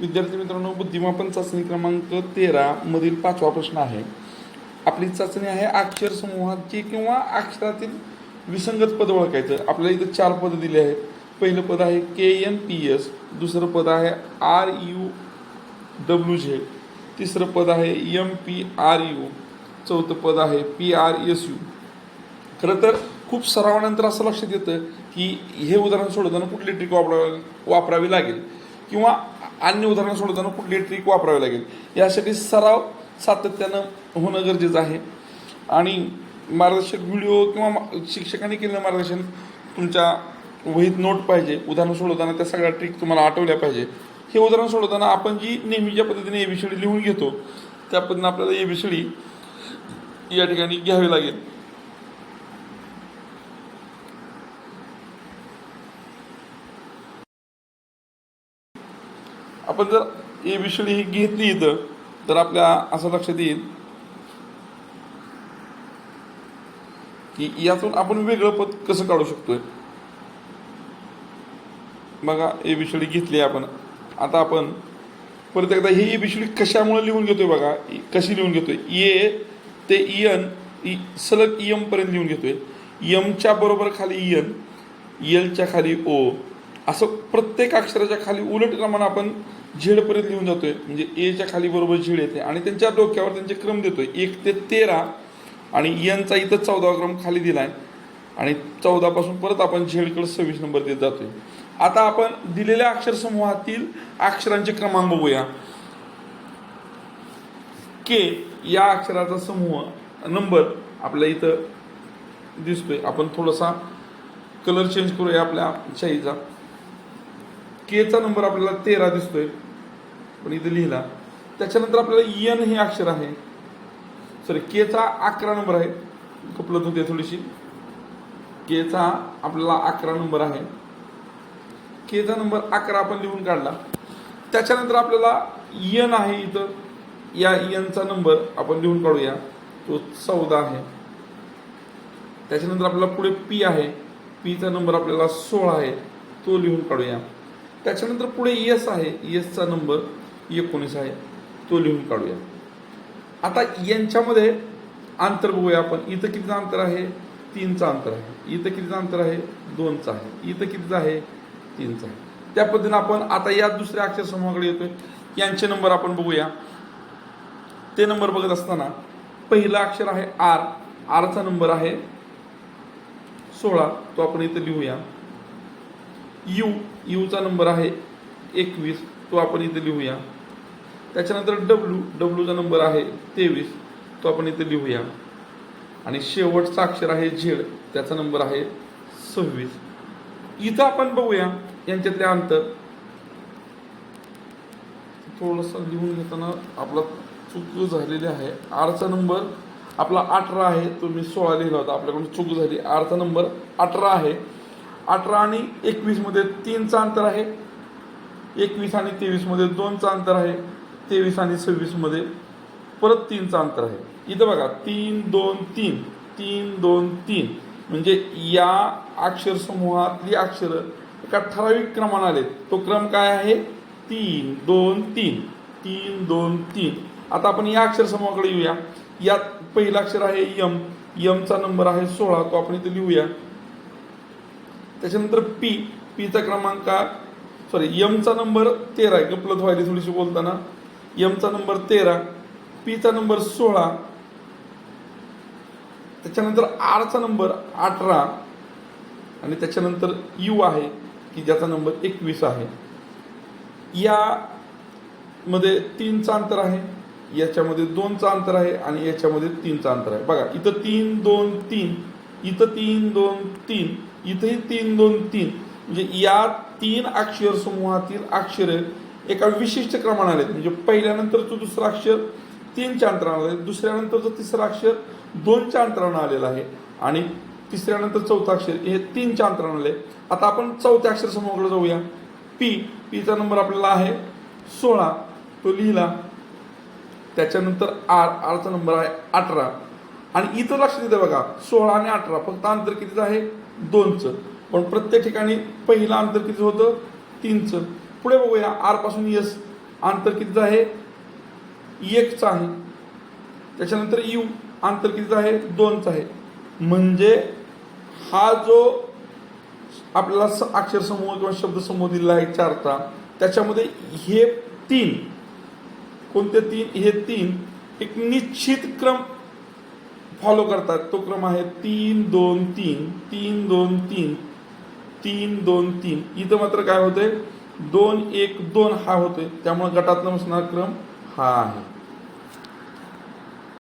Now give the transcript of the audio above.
विद्यार्थी मित्रांनो बुद्धिमापन चाचणी क्रमांक तेरा मधील पाचवा प्रश्न आहे. आपली चाचणी आहे अक्षर समूहाची किंवा अक्षरातील विसंगत पद ओळखायचं. आपल्याला इथं चार पद दिले आहेत. पहिलं पद आहे के एन पी एस दुसरं पद आहे आर यू डब्ल्यू झेड तिसरं पद आहे एम पी आर यू चौथं पद आहे पी आर एस यू खरं तर खूप सरावानंतर असं लक्षात येतं की हे उदाहरण सोडवताना कुठली ट्रिक वापरावी वापरावी लागेल. किंवा अन्य उदाहरण सोडवताना कुठली ट्रिक वापरावी लागेल. यासाठी सराव सातत्यानं होणं गरजेचं आहे. आणि मार्गदर्शक व्हिडिओ किंवा शिक्षकांनी केलेलं मार्गदर्शन तुमच्या वहीत नोट पाहिजे. उदाहरण सोडवताना त्या सगळ्या ट्रिक तुम्हाला आठवल्या पाहिजे. हे उदाहरण सोडवताना आपण जी नेहमीच्या पद्धतीने एबीसीडी लिहून घेतो त्या पद्धतीने आपल्याला एबीसीडी या ठिकाणी घ्यावी लागेल. आपण जर एबीसीडी ही घेतली इथं तर आपल्या असं लक्षात येईल की यातून आपण वेगळं पद कसं काढू शकतोय? बघा एबीसीडी घेतली आपण. आता आपण परत एकदा ही विषळी कशामुळे लिहून घेतोय बघा? कशी लिहून घेतोय? ए ते इयन e, सलग इयम पर्यंत लिहून घेतोय. यमच्या बरोबर खाली इयन एलच्या खाली ओ असं प्रत्येक अक्षराच्या खाली उलट क्रमानं आपण झेडपर्यंत लिहून जातोय. म्हणजे एच्या खाली बरोबर झेड येते. आणि त्यांच्या डोक्यावर त्यांचे क्रम देतोय. एक ते तेरा आणि यांचा इथं चौदा क्रम खाली दिलाय. आणि चौदापासून परत आपण झेडकडे सव्वीस नंबर देत जातोय. आता आपण दिलेल्या अक्षर समूहातील अक्षरांचे क्रमांक बघूया. के या अक्षराचा समूह नंबर आपल्या इथं दिसतोय. आपण थोडासा कलर चेंज करूया आपल्या शाईचा. केचा नंबर आपल्याला तेरा दिसतोय. पण इथं लिहिला. त्याच्यानंतर आपल्याला यन हे अक्षर आहे. सॉरी केचा अकरा नंबर आहे. कपलत होते थोडीशी. केचा आपल्याला अकरा नंबर आहे. केचा नंबर अकरा आपण लिहून काढला. त्याच्यानंतर आपल्याला यन आहे इथं. या यनचा नंबर आपण लिहून काढूया. तो चौदा आहे. त्याच्यानंतर आपल्याला पुढे पी आहे. पीचा नंबर आपल्याला सोळा आहे. तो लिहून काढूया. त्याच्यानंतर पुढे यस आहे. यसचा नंबर एकोणीस आहे. तो लिहून काढूया. आता यांच्यामध्ये अंतर बघूया आपण. इथं कितीचं अंतर आहे? तीनचं अंतर आहे. इथं कितीचं अंतर आहे? दोनचं आहे. इथं कितीचं आहे? तीनचं आहे. त्या पद्धतीने आपण आता या दुसऱ्या अक्षरसमूहाकडे येतोय. यांचे नंबर आपण बघूया. ते नंबर बघत असताना पहिला अक्षर आहे आर आरचा नंबर आहे सोळा. तो आपण इथं लिहूया. यू यूचा नंबर आहे एकवीस तो आपण इथे लिहूया. त्याच्यानंतर डब्ल्यू डब्ल्यूचा नंबर आहे तेवीस तो आपण इथे लिहूया. आणि शेवटचा अक्षर आहे झेड त्याचा नंबर आहे सव्वीस. इथं आपण बघूया यांच्यातले अंतर. थोडंसं लिहून घेताना आपला चूक झालेली आहे. आरचा नंबर आपला अठरा आहे तो मी सोळा लिहिला होता आपल्याकडून चूक झाली. आरचा नंबर अठरा आहे. अठरा आणि एकवीसमध्ये तीनचं अंतर आहे. एकवीस आणि तेवीसमध्ये दोनचं अंतर आहे. तेवीस आणि सव्वीसमध्ये परत तीनचं अंतर आहे. इथं बघा तीन दोन तीन. तीन दोन तीन. म्हणजे या अक्षर समूहातली अक्षरं एका ठराविक क्रमाने आले तो क्रम काय आहे? तीन दोन तीन. तीन दोन तीन. आता आपण या अक्षर समूहाकडे येऊया. यात पहिला अक्षर आहे यम. यमचा नंबर आहे सोळा. तो आपण इथे लिहूया. त्याच्यानंतर पी पीचा क्रमांक सॉरी यमचा नंबर तेरा आहे गपलत व्हायली थोडीशी बोलताना. यमचा नंबर तेरा पीचा नंबर सोळा त्याच्यानंतर आरचा नंबर अठरा आणि त्याच्यानंतर यू आहे की ज्याचा नंबर एकवीस आहे. या मध्ये तीनचं अंतर आहे याच्यामध्ये दोनचं अंतर आहे आणि याच्यामध्ये तीनचं अंतर आहे. बघा इथं तीन दोन तीन इथं तीन दोन तीन इथेही तीन दोन तीन. म्हणजे या तीन अक्षर समूहातील अक्षरे एका विशिष्ट क्रमाने आलेत. म्हणजे पहिल्यानंतरचं दुसरं अक्षर तीनच्या अंतरानं आलं दुसऱ्यानंतरचं तिसरं अक्षर दोनच्या अंतरानं आलेलं आहे. आणि तिसऱ्यानंतर चौथं अक्षर हे तीनच्या अंतरानं आले आता आपण चौथ्या अक्षर समूहाकडे जाऊया. पी पीचा नंबर आपल्याला आहे सोळा. तो लिहिला. त्याच्यानंतर आर आरचा नंबर आहे अठरा. आणि इथं लक्ष देते बघा सोळा आणि अठरा फक्त अंतर कितीचं आहे? दोनचं. पण प्रत्येक ठिकाणी पहिलं अंतर किती होतं? तीनचं. पुढे बघूया आरपासून यस अंतर कितीचं आहे? एकचं आहे. त्याच्यानंतर यू अंतर कितीचं आहे? दोनचं आहे. म्हणजे हा जो आपल्याला स- अक्षर समूह किंवा शब्द समूह दिलेला आहे चारचा त्याच्यामध्ये हे तीन कोणते तीन? हे तीन एक निश्चित क्रम फॉलो करतात. तो क्रम आहे तीन दोन तीन तीन दोन तीन तीन दोन तीन. इथं मात्र काय होते दोन एक दोन हा होते त्यामुळे गटातनं बसणारा क्रम हा आहे.